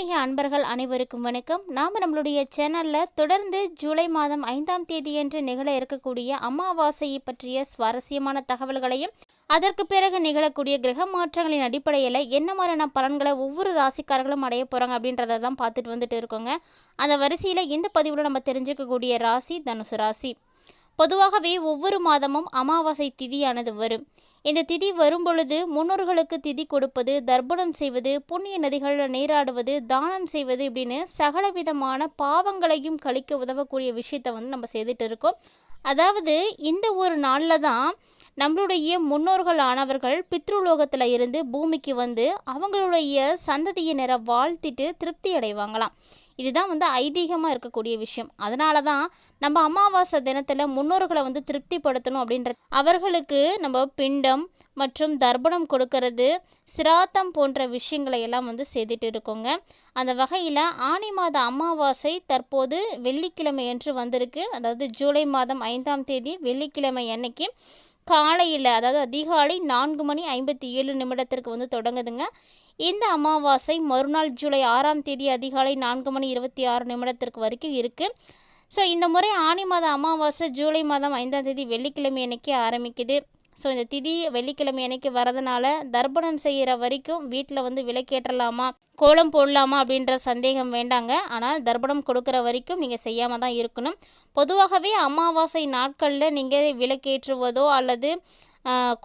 ஆன்மீக அன்பர்கள் அனைவருக்கும் வணக்கம். நாம் நம்மளுடைய சேனலில் தொடர்ந்து ஜூலை மாதம் ஐந்தாம் தேதியன்று நிகழ இருக்கக்கூடிய அமாவாசையை பற்றிய சுவாரஸ்யமான தகவல்களையும் அதற்கு பிறகு நிகழக்கூடிய கிரக மாற்றங்களின் அடிப்படையில் என்ன மாதிரியான பலன்களை ஒவ்வொரு ராசிக்காரர்களும் அடைய போகிறாங்க அப்படின்றத தான் பார்த்துட்டு வந்துட்டு இருக்கோங்க. அந்த வரிசையில் இந்த பதிவில் நம்ம தெரிஞ்சுக்கக்கூடிய ராசி தனுசு ராசி. பொதுவாகவே ஒவ்வொரு மாதமும் அமாவாசை திதியானது வரும். இந்த திதி வரும்பொழுது முன்னோர்களுக்கு திதி கொடுப்பது தர்ப்பணம் செய்வது புண்ணிய நதிகளில் நீராடுவது தானம் செய்வது இப்படின்னு சகல விதமான பாவங்களையும் கழிக்க உதவக்கூடிய விஷயத்தை வந்து நம்ம செய்துட்டு இருக்கோம். அதாவது இந்த ஒரு நாளில் தான் நம்மளுடைய முன்னோர்கள் ஆனவர்கள் பித்ருலோகத்தில் இருந்து பூமிக்கு வந்து அவங்களுடைய சந்ததியினரை வாழ்த்திட்டு திருப்தி அடைவாங்களாம். இதுதான் வந்து ஐதீகமாக இருக்கக்கூடிய விஷயம். அதனால தான் நம்ம அமாவாசை தினத்தில் முன்னோர்களை வந்து திருப்திப்படுத்தணும் அப்படின்ற அவர்களுக்கு நம்ம பிண்டம் மற்றும் தர்ப்பணம் கொடுக்கறது சிராத்தம் போன்ற விஷயங்களை எல்லாம் வந்து செய்துட்டு இருக்கோங்க. அந்த வகையில் ஆனி மாத அமாவாசை தற்போது வெள்ளிக்கிழமை என்று வந்திருக்கு. அதாவது ஜூலை மாதம் ஐந்தாம் தேதி வெள்ளிக்கிழமை அன்னைக்கு காலையில் அதாவது அதிகாலை நான்கு மணி ஐம்பத்தி ஏழு நிமிடத்திற்கு வந்து தொடங்குதுங்க. இந்த அமாவாசை மறுநாள் ஜூலை ஆறாம் தேதி அதிகாலை நான்கு மணி இருபத்தி ஆறு நிமிடத்திற்கு வரைக்கும் இருக்குது ஸோ இந்த முறை ஆனி மாத அமாவாசை ஜூலை மாதம் ஐந்தாம் தேதி வெள்ளிக்கிழமை அன்னைக்கு ஆரம்பிக்குது. ஸோ இந்த திதி வெள்ளிக்கிழமை அன்னைக்கு வரதுனால தர்ப்பணம் செய்கிற வரைக்கும் வீட்டில் வந்து விலக்கேற்றலாமா கோலம் போடலாமா அப்படின்ற சந்தேகம் வேண்டாங்க. ஆனால் தர்ப்பணம் கொடுக்குற வரைக்கும் நீங்கள் செய்யாமல் தான் இருக்கணும். பொதுவாகவே அமாவாசை நாட்களில் நீங்கள் விலக்கேற்றுவதோ அல்லது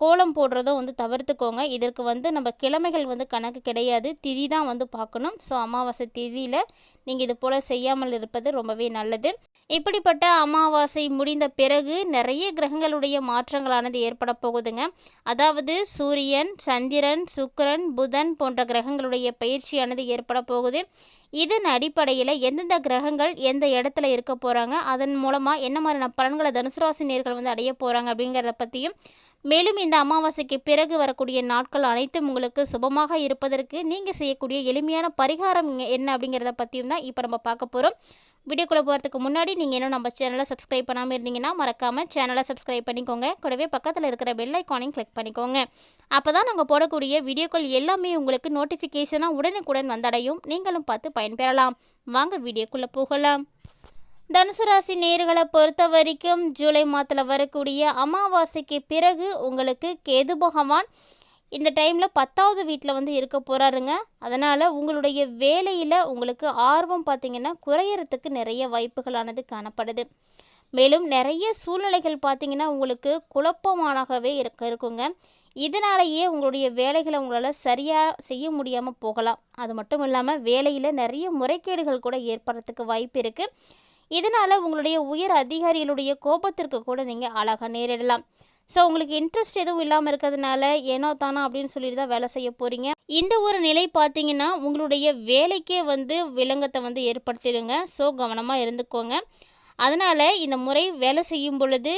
கோலம் போடுறதும் வந்து தவிர்த்துக்கோங்க. இதற்கு வந்து நம்ம கிழமைகள் வந்து கணக்கு கிடையாது. திதி தான் வந்து பார்க்கணும். ஸோ அமாவாசை திதியில் நீங்கள் இது போல் செய்யாமல் இருப்பது ரொம்பவே நல்லது. இப்படிப்பட்ட அமாவாசை முடிந்த பிறகு நிறைய கிரகங்களுடைய மாற்றங்களானது ஏற்பட போகுதுங்க. அதாவது சூரியன் சந்திரன் சுக்கரன் புதன் போன்ற கிரகங்களுடைய பயிற்சியானது ஏற்பட போகுது. இதன் அடிப்படையில் எந்தெந்த கிரகங்கள் எந்த இடத்துல இருக்க போகிறாங்க அதன் மூலமாக என்ன மாதிரியான பலன்களை தனுசு ராசி நேர்கள் வந்து அடைய போகிறாங்க அப்படிங்கிறத பற்றியும் மேலும் இந்த அமாவாசைக்கு பிறகு வரக்கூடிய நாட்கள் அனைத்தும் உங்களுக்கு சுபமாக இருப்பதற்கு நீங்கள் செய்யக்கூடிய எளிமையான பரிகாரம் என்ன அப்படிங்கிறத பற்றியும் தான் இப்போ நம்ம பார்க்க போகிறோம் வீடியோக்குள்ளே போகிறதுக்கு முன்னாடி நீங்கள் இன்னும் நம்ம சேனலை சப்ஸ்கிரைப் பண்ணாமல் இருந்தீங்கன்னா மறக்காமல் சேனலை சப்ஸ்கிரைப் பண்ணிக்கோங்க. கூடவே பக்கத்தில் இருக்கிற பெல் ஐக்கானையும் கிளிக் பண்ணிக்கோங்க. அப்போ தான் நாங்கள் போடக்கூடிய வீடியோக்கள் எல்லாமே உங்களுக்கு நோட்டிஃபிகேஷனாக உடனுக்குடன் வந்தடையும். நீங்களும் பார்த்து பயன்பெறலாம். வாங்க வீடியோக்குள்ளே போகலாம். தனுசு ராசி நேர்களை பொறுத்த வரைக்கும் ஜூலை மாதத்தில் வரக்கூடிய அமாவாசைக்கு பிறகு உங்களுக்கு கேது பகவான் இந்த டைமில் பத்தாவது வீட்டில் வந்து இருக்க போகிறாருங்க அதனால் உங்களுடைய வேலையில் உங்களுக்கு ஆர்வம் பார்த்திங்கன்னா குறையறதுக்கு நிறைய வாய்ப்புகளானது காணப்படுது. மேலும் நிறைய சூழ்நிலைகள் பார்த்திங்கன்னா உங்களுக்கு குழப்பமானாகவே இருக்க இருக்குங்க. இதனாலேயே உங்களுடைய வேலைகளை உங்களால் சரியாக செய்ய முடியாமல் போகலாம். அது மட்டும் இல்லாமல் வேலையில் நிறைய முறைகேடுகள் கூட ஏற்படுறதுக்கு வாய்ப்பு இருக்குது இதனால் உங்களுடைய உயர் அதிகாரிகளுடைய கோபத்திற்கு கூட நீங்கள் அழகாக நேரிடலாம். ஸோ உங்களுக்கு இன்ட்ரெஸ்ட் எதுவும் இல்லாமல் இருக்கிறதுனால ஏனோ தானா அப்படின்னு சொல்லிட்டு தான் வேலை செய்ய போகிறீங்க இந்த ஒரு நிலை பார்த்தீங்கன்னா உங்களுடைய வேலைக்கே வந்து விலங்கத்தை வந்து ஏற்படுத்திடுங்க. ஸோ கவனமாக இருந்துக்கோங்க. அதனால் இந்த முறை வேலை செய்யும் பொழுது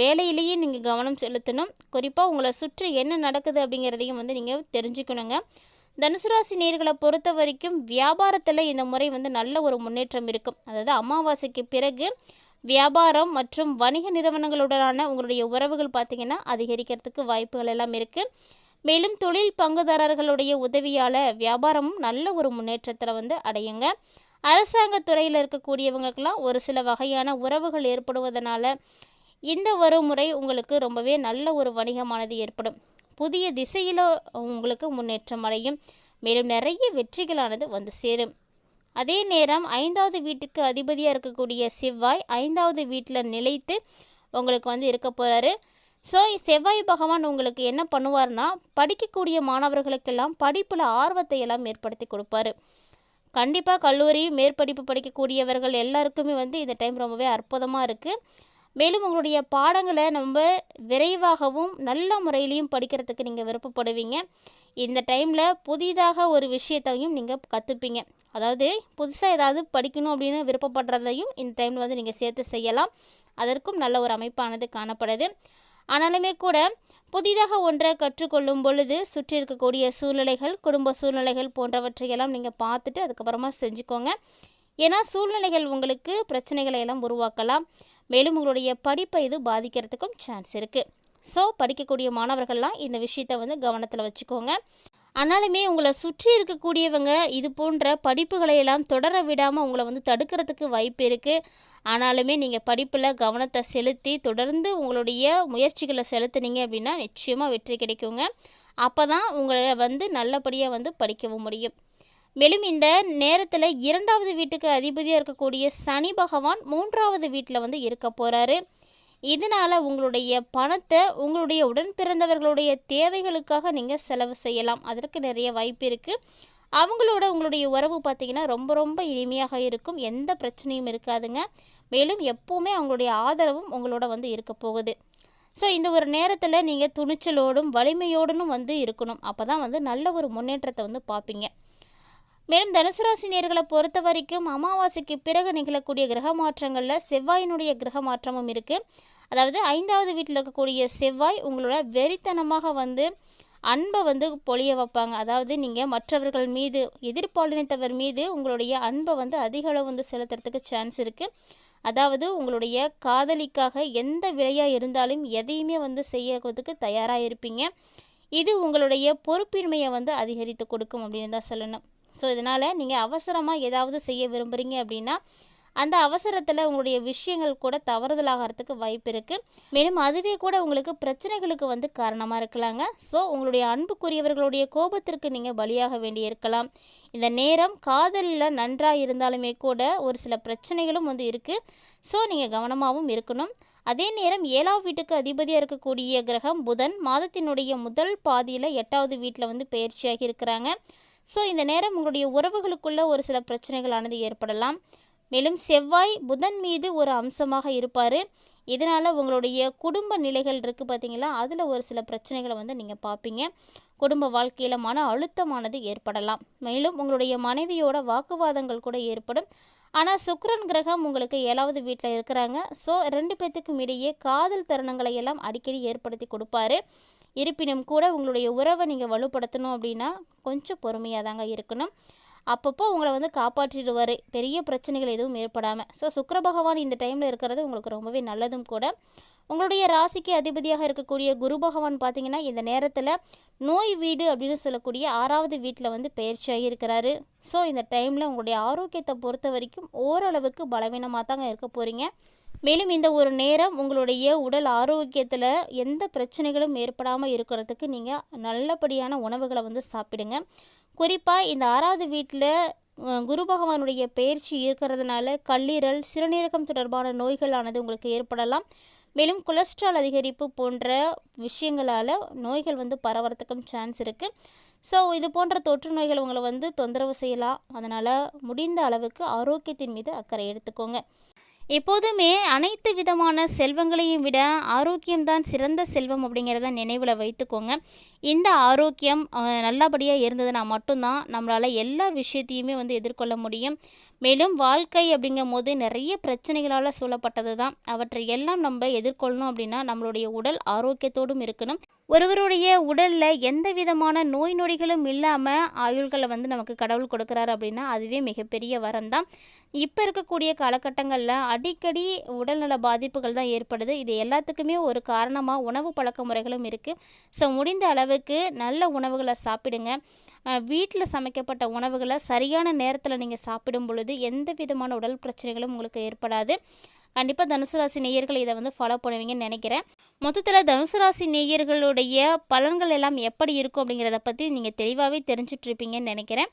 வேலையிலேயே நீங்கள் கவனம் செலுத்தணும். குறிப்பாக உங்களை சுற்றி என்ன நடக்குது அப்படிங்கிறதையும் வந்து நீங்கள் தெரிஞ்சுக்கணுங்க. தனுசு ராசி நேர்களை பொறுத்த வரைக்கும் வியாபாரத்தில் இந்த முறை வந்து நல்ல ஒரு முன்னேற்றம் இருக்கும். அதாவது அமாவாசைக்கு பிறகு வியாபாரம் மற்றும் வணிக நிறுவனங்களுடனான உங்களுடைய உறவுகள் பார்த்திங்கன்னா அதிகரிக்கிறதுக்கு வாய்ப்புகள் எல்லாம் இருக்குது மேலும் தொழில் பங்குதாரர்களுடைய உதவியால் வியாபாரமும் நல்ல ஒரு முன்னேற்றத்தில் வந்து அடையுங்க. அரசாங்க துறையில் இருக்கக்கூடியவங்களுக்கெல்லாம் ஒரு சில வகையான உறவுகள் ஏற்படுவதனால இந்த ஒரு முறை உங்களுக்கு ரொம்பவே நல்ல ஒரு வணிகமானது ஏற்படும். புதிய திசையில் உங்களுக்கு முன்னேற்றம் அடையும். மேலும் நிறைய வெற்றிகளானது வந்து சேரும். அதே நேரம் ஐந்தாவது வீட்டுக்கு அதிபதியாக இருக்கக்கூடிய செவ்வாய் ஐந்தாவது வீட்டில் நிலைத்து உங்களுக்கு வந்து இருக்க போகிறாரு ஸோ செவ்வாய் பகவான் உங்களுக்கு என்ன பண்ணுவார்னா படிக்கக்கூடிய மாணவர்களுக்கெல்லாம் படிப்பில் ஆர்வத்தை எல்லாம் ஏற்படுத்தி கொடுப்பாரு. கண்டிப்பாக கல்லூரி மேற்படிப்பு படிக்கக்கூடியவர்கள் எல்லாருக்குமே வந்து இந்த டைம் ரொம்பவே அற்புதமாக இருக்குது மேலும் உங்களுடைய பாடங்களை நம்ம விரைவாகவும் நல்ல முறையிலையும் படிக்கிறதுக்கு நீங்கள் விருப்பப்படுவீங்க. இந்த டைமில் புதிதாக ஒரு விஷயத்தையும் நீங்கள் கற்றுப்பீங்க அதாவது புதுசாக ஏதாவது படிக்கணும் அப்படின்னு விருப்பப்படுறதையும் இந்த டைமில் வந்து நீங்கள் சேர்த்து செய்யலாம். அதற்கும் நல்ல ஒரு அமைப்பானது காணப்படுது. ஆனாலுமே கூட புதிதாக ஒன்றை கற்றுக்கொள்ளும் பொழுது சுற்றி இருக்கக்கூடிய சூழ்நிலைகள் குடும்ப சூழ்நிலைகள் போன்றவற்றையெல்லாம் நீங்கள் பார்த்துட்டு அதுக்கப்புறமா செஞ்சுக்கோங்க. ஏன்னா சூழ்நிலைகள் உங்களுக்கு பிரச்சனைகளை எல்லாம் உருவாக்கலாம். மேலும் உங்களுடைய படிப்பை இது பாதிக்கிறதுக்கும் சான்ஸ் இருக்குது ஸோ படிக்கக்கூடிய மாணவர்கள்லாம் இந்த விஷயத்தை வந்து கவனத்தில் வச்சுக்கோங்க. ஆனாலுமே உங்களை சுற்றி இருக்கக்கூடியவங்க இது போன்ற படிப்புகளை எல்லாம் தொடர விடாமல் உங்களை வந்து தடுக்கிறதுக்கு வாய்ப்பு இருக்குது ஆனாலுமே நீங்கள் படிப்பில் கவனத்தை செலுத்தி தொடர்ந்து உங்களுடைய முயற்சிகளை செலுத்துனீங்க அப்படின்னா நிச்சயமாக வெற்றி கிடைக்குங்க. அப்போ தான் உங்களை வந்து நல்லபடியாக வந்து படிக்கவும் முடியும். மேலும் இந்த நேரத்தில் இரண்டாவது வீட்டுக்கு அதிபதியாக இருக்கக்கூடிய சனி பகவான் மூன்றாவது வீட்டில் வந்து இருக்க போகிறாரு இதனால் உங்களுடைய பணத்தை உங்களுடைய உடன் பிறந்தவர்களுடைய தேவைகளுக்காக நீங்கள் செலவு செய்யலாம். அதற்கு நிறைய வாய்ப்பு இருக்குது அவங்களோட உங்களுடைய உறவு பார்த்திங்கன்னா ரொம்ப ரொம்ப இனிமையாக இருக்கும். எந்த பிரச்சனையும் இருக்காதுங்க. மேலும் எப்போவுமே அவங்களுடைய ஆதரவும் உங்களோட வந்து இருக்க போகுது. ஸோ இந்த ஒரு நேரத்தில் நீங்கள் துணிச்சலோடும் வலிமையோடனும் வந்து இருக்கணும். அப்போ தான் வந்து நல்ல ஒரு முன்னேற்றத்தை வந்து பார்ப்பீங்க மேலும் தனுசு ராசி நேர்களை பொறுத்த வரைக்கும் அமாவாசைக்கு பிறகு நிகழக்கூடிய கிரக மாற்றங்களில் செவ்வாயினுடைய கிரக மாற்றமும் இருக்குது அதாவது ஐந்தாவது வீட்டில் இருக்கக்கூடிய செவ்வாய் உங்களோட வெறித்தனமாக வந்து அன்பை வந்து பொழிய வைப்பாங்க. அதாவது நீங்கள் மற்றவர்கள் மீது எதிர்பாலினத்தவர் மீது உங்களுடைய அன்பை வந்து அதிக அளவு வந்து செலுத்துறதுக்கு சான்ஸ் இருக்குது அதாவது உங்களுடைய காதலிக்காக எந்த விலையாக இருந்தாலும் எதையுமே வந்து செய்யறதுக்கு தயாராக இருப்பீங்க. இது உங்களுடைய பொறுப்பின்மையை வந்து அதிகரித்து கொடுக்கும் அப்படின்னு தான் சொல்லணும். ஸோ இதனால் நீங்கள் அவசரமாக ஏதாவது செய்ய விரும்புகிறீங்க அப்படின்னா அந்த அவசரத்தில் உங்களுடைய விஷயங்கள் கூட தவறுதலாகிறதுக்கு வாய்ப்பு இருக்குது மேலும் அதுவே கூட உங்களுக்கு பிரச்சனைகளுக்கு வந்து காரணமாக இருக்கலாங்க. ஸோ உங்களுடைய அன்புக்குரியவர்களுடைய கோபத்திற்கு நீங்கள் பலியாக வேண்டி இருக்கலாம். இந்த நேரம் காதலில் நன்றாக இருந்தாலுமே கூட ஒரு சில பிரச்சனைகளும் வந்து இருக்குது ஸோ நீங்கள் கவனமாகவும் இருக்கணும். அதே நேரம் ஏழாவது வீட்டுக்கு அதிபதியாக இருக்கக்கூடிய கிரகம் புதன் மாதத்தினுடைய முதல் பாதியில் எட்டாவது வீட்டில் வந்து பயிற்சியாகி இருக்கிறாங்க. ஸோ இந்த நேரம் உங்களுடைய உறவுகளுக்குள்ள ஒரு சில பிரச்சனைகளானது ஏற்படலாம். மேலும் செவ்வாய் புதன் மீது ஒரு அம்சமாக இருப்பார். இதனால் உங்களுடைய குடும்ப நிலைகள் இருக்குது பார்த்தீங்களா அதில் ஒரு சில பிரச்சனைகளை வந்து நீங்கள் பார்ப்பீங்க குடும்ப வாழ்க்கையில் மன அழுத்தமானது ஏற்படலாம். மேலும் உங்களுடைய மனைவியோட வாக்குவாதங்கள் கூட ஏற்படும். ஆனால் சுக்ரன் கிரகம் உங்களுக்கு ஏழாவது வீட்டில் இருக்கிறாங்க. ஸோ ரெண்டு பேர்த்துக்கும் இடையே காதல் தருணங்களை எல்லாம் அடிக்கடி ஏற்படுத்தி கொடுப்பாரு. இருப்பினும் கூட உங்களுடைய உறவை நீங்கள் வலுப்படுத்தணும் அப்படின்னா கொஞ்சம் பொறுமையாக தாங்க இருக்கணும். அப்பப்போ உங்களை வந்து காப்பாற்றிடுவார். பெரிய பிரச்சனைகள் எதுவும் ஏற்படாமல் ஸோ சுக்கர பகவான் இந்த டைமில் இருக்கிறது உங்களுக்கு ரொம்பவே நல்லதும் கூட. உங்களுடைய ராசிக்கு அதிபதியாக இருக்கக்கூடிய குரு பகவான் பார்த்தீங்கன்னா இந்த நேரத்தில் நோய் வீடு அப்படின்னு சொல்லக்கூடிய ஆறாவது வீட்டில் வந்து பயிற்சியாகி இருக்கிறாரு ஸோ இந்த டைமில் உங்களுடைய ஆரோக்கியத்தை பொறுத்த வரைக்கும் ஓரளவுக்கு பலவீனமாக தாங்க இருக்க போகிறீங்க மேலும் இந்த ஒரு நேரம் உங்களுடைய உடல் ஆரோக்கியத்தில் எந்த பிரச்சனைகளும் ஏற்படாமல் இருக்கிறதுக்கு நீங்கள் நல்லபடியான உணவுகளை வந்து சாப்பிடுங்க. குறிப்பாக இந்த ஆறாவது வீட்டில் குரு பகவானுடைய பயிற்சி இருக்கிறதுனால கல்லீரல் சிறுநீரகம் தொடர்பான நோய்களானது உங்களுக்கு ஏற்படலாம். மேலும் கொலஸ்ட்ரால் அதிகரிப்பு போன்ற விஷயங்களால் நோய்கள் வந்து பரவறதுக்கும் சான்ஸ் இருக்குது ஸோ இது போன்ற தொற்று நோய்கள் உங்களை வந்து தொந்தரவு செய்யலாம். அதனால் முடிந்த அளவுக்கு ஆரோக்கியத்தின் மீது அக்கறை எடுத்துக்கோங்க. எப்போதுமே அனைத்து விதமான செல்வங்களையும் விட ஆரோக்கியம்தான் சிறந்த செல்வம் அப்படிங்கிறத நினைவில் வைத்துக்கோங்க. இந்த ஆரோக்கியம் நல்லபடியாக இருந்ததுன்னா மட்டும்தான் நம்மளால் எல்லா விஷயத்தையுமே வந்து எதிர்கொள்ள முடியும். மேலும் வாழ்க்கை அப்படிங்கும் போது நிறைய பிரச்சனைகளால் சூழப்பட்டது தான் அவற்றை எல்லாம் நம்ம எதிர்கொள்ளணும் அப்படின்னா நம்மளுடைய உடல் ஆரோக்கியத்தோடும் இருக்கணும். ஒருவருடைய உடலில் எந்த விதமான நோய் நொடிகளும் இல்லாமல் ஆயுள்களை வந்து நமக்கு கடவுள் கொடுக்குறாரு அப்படின்னா அதுவே மிகப்பெரிய வரம் தான் இப்போ இருக்கக்கூடிய காலகட்டங்களில் அடிக்கடி உடல்நல பாதிப்புகள் தான் ஏற்படுது. இது எல்லாத்துக்குமே ஒரு காரணமாக உணவு பழக்க முறைகளும் இருக்குது ஸோ முடிந்த அளவுக்கு நல்ல உணவுகளை சாப்பிடுங்க. வீட்டில் சமைக்கப்பட்ட உணவுகளை சரியான நேரத்தில் நீங்கள் சாப்பிடும் பொழுது எந்த விதமான உடல் பிரச்சனைகளும் உங்களுக்கு ஏற்படாது. கண்டிப்பாக தனுசு ராசி நேயர்கள் இதை வந்து ஃபாலோ பண்ணுவீங்கன்னு நினைக்கிறேன். மொத்தத்தில் தனுசு ராசி நேயர்களுடைய பலன்கள் எல்லாம் எப்படி இருக்கும் அப்படிங்கிறத பற்றி நீங்கள் தெளிவாகவே தெரிஞ்சிட்ருப்பீங்கன்னு நினைக்கிறேன்.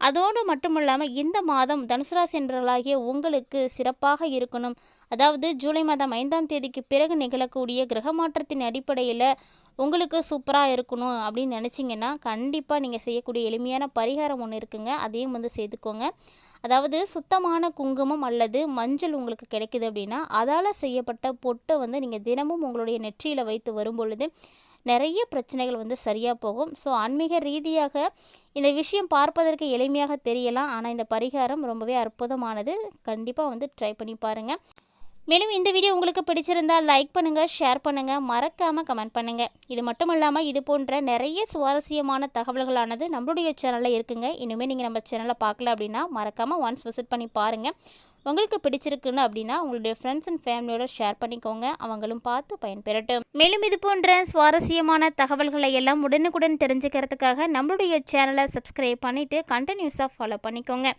அதோடு மட்டும் இல்லாமல் இந்த மாதம் தனுசு ராசி என்பவர்களாகிய உங்களுக்கு சிறப்பாக இருக்கணும். அதாவது ஜூலை மாதம் ஐந்தாம் தேதிக்கு பிறகு நிகழக்கூடிய கிரக மாற்றத்தின் அடிப்படையில் உங்களுக்கு சூப்பராக இருக்கணும் அப்படின்னு நினச்சிங்கன்னா கண்டிப்பாக நீங்கள் செய்யக்கூடிய எளிமையான பரிகாரம் ஒன்று இருக்குங்க. அதையும் வந்து செய்துக்கோங்க. அதாவது சுத்தமான குங்குமம் அல்லது மஞ்சள் உங்களுக்கு கிடைக்குது அப்படின்னா அதால் செய்யப்பட்ட பொட்டை வந்து நீங்கள் தினமும் உங்களுடைய நெற்றியில் வைத்து வரும் பொழுது நிறைய பிரச்சனைகள் வந்து சரியாக போகும். ஸோ ஆன்மீக ரீதியாக இந்த விஷயம் பார்ப்பதற்கு எளிமையாக தெரியலாம். ஆனால் இந்த பரிகாரம் ரொம்பவே அற்புதமானது. கண்டிப்பாக வந்து ட்ரை பண்ணி பாருங்கள் மேலும் இந்த வீடியோ உங்களுக்கு பிடிச்சிருந்தா லைக் பண்ணுங்கள் ஷேர் பண்ணுங்கள் மறக்காமல் கமெண்ட் பண்ணுங்கள் இது மட்டும் இல்லாமல் இது போன்ற நிறைய சுவாரஸ்யமான தகவல்களானது நம்மளுடைய சேனலில் இருக்குங்க. இனிமேல் நீங்கள் நம்ம சேனலை பார்க்கல அப்படின்னா மறக்காமல் ஒன்ஸ் விசிட் பண்ணி பாருங்கள் உங்களுக்கு பிடிச்சிருக்குன்னு அப்படின்னா உங்களுடைய ஃப்ரெண்ட்ஸ் அண்ட் ஃபேமிலியோட ஷேர் பண்ணிக்கோங்க. அவங்களும் பார்த்து பயன்பெறட்டும். மேலும் இது போன்ற சுவாரஸ்யமான தகவல்களை எல்லாம் உடனுக்குடன் தெரிஞ்சுக்கிறதுக்காக நம்மளுடைய சேனலை சப்ஸ்கிரைப் பண்ணிவிட்டு கண்டினியூஸாக ஃபாலோ பண்ணிக்கோங்க.